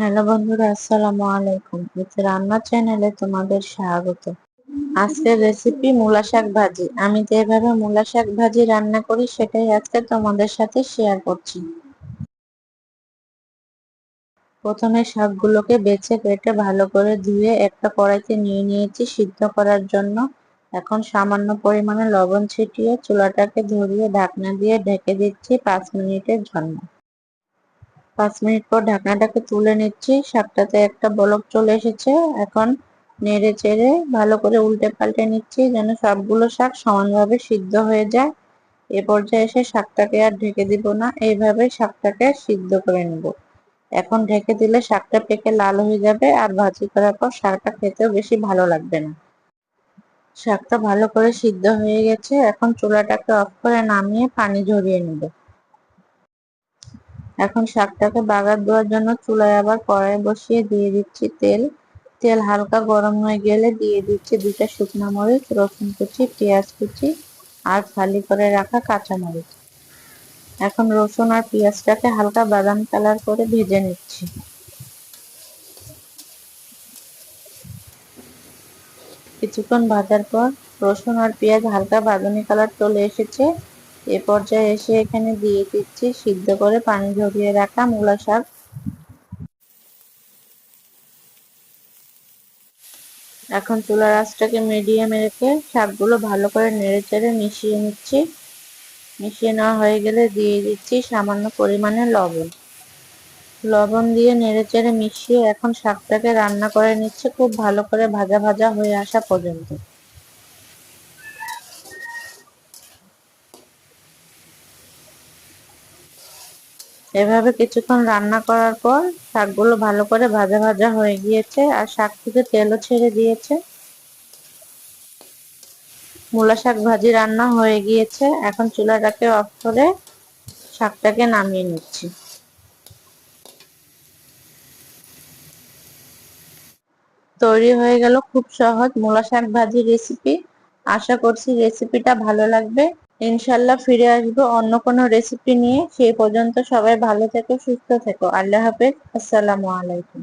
Hello বন্ধুরা, আসসালামু আলাইকুম। রান্না চ্যানেলে তোমাদের স্বাগত। আজকের রেসিপি মূলা শাক ভাজি। আমি যেভাবে মূলা শাক ভাজি রান্না করি, সেটাই আজকে তোমাদের সাথে শেয়ার করছি। প্রথমে শাকগুলোকে বেছে কেটে ভালো করে ধুয়ে একটা কড়াইতে নিয়ে নিয়েছি সিদ্ধ করার জন্য। এখন সামান্য পরিমাণে লবণ ছিটিয়ে চুলাটাকে ধরিয়ে ঢাকনা দিয়ে ঢেকে দিচ্ছি পাঁচ মিনিটের জন্য। পাঁচ মিনিট পর ঢাকনাটাকে তুলে নিচ্ছি। শাকটাতে একটা বলক চলে এসেছে। এখন নেড়ে চেড়ে ভালো করে উল্টে পাল্টে নিচ্ছি যেন সবগুলো শাক সমানভাবে সিদ্ধ হয়ে যায়। এ পর্যায়ে এসে শাকটাকে আর ঢেকে দিব না। এইভাবে শাকটাকে সিদ্ধ করে নেব। এখন ঢেকে দিলে শাকটা পেকে লাল হয়ে যাবে আর ভাজি করার পর শাকটা খেতেও বেশি ভালো লাগবে না। শাকটা ভালো করে সিদ্ধ হয়ে গেছে। এখন চুলাটাকে অফ করে নামিয়ে পানি ঝরিয়ে নেব। এখন শাকটাকে বাগার দেওয়ার জন্য চুলায় আবার কড়াই বসিয়ে দিয়ে দিচ্ছি তেল। তেল হালকা গরম হয়ে গেলে দিয়ে দিচ্ছি দুটা শুকনো মরিচ, রসুন কুচি, পেঁয়াজ কুচি আর ফালি করে রাখা কাঁচা মরিচ। এখন রসুন আর পেঁয়াজটাকে হালকা বাদাম কালার করে ভেজে নিচ্ছি। কিছুক্ষণ ভাজার পর রসুন আর পেঁয়াজ হালকা বাদামি কালার চলে এসেছে। এ পর্যায়ে এসে এখানে দিয়ে দিচ্ছি, সিদ্ধ করে পানি ঝরিয়ে রাখা মূলা শাক। এখন চুলার আঁচটাকে মিডিয়ামে রেখে শাকগুলো ভালো করে নেড়ে চেড়ে মিশিয়ে নিচ্ছি। মিশিয়ে নেওয়া হয়ে গেলে দিয়ে দিচ্ছি সামান্য পরিমাণে লবণ। লবণ দিয়ে নেড়ে চেড়ে মিশিয়ে এখন শাকটাকে রান্না করে নিচ্ছে, খুব ভালো করে ভাজা ভাজা হয়ে আসা পর্যন্ত। এভাবে কিছুক্ষণ রান্না করার পর শাকগুলো ভালো করে ভাজা ভাজা হয়ে গিয়েছে আর শাক থেকে তেলও ছেড়ে দিয়েছে। মূলা শাক ভাজি রান্না হয়ে গিয়েছে। এখন চুলাটাকে অফ করে শাকটাকে নামিয়ে নিচ্ছি। তৈরি হয়ে গেল খুব সহজ মূলা শাক ভাজি রেসিপি আশা করছি রেসিপিটা ভালো লাগবে। ইনশাল্লাহ ফিরে আসব। অন্য কোনো রেসিপি নিয়ে। সেই পর্যন্ত সবাই ভালো থেকো, সুস্থ থেকো। আল্লাহ হাফেজ। আসসালামু আলাইকুম।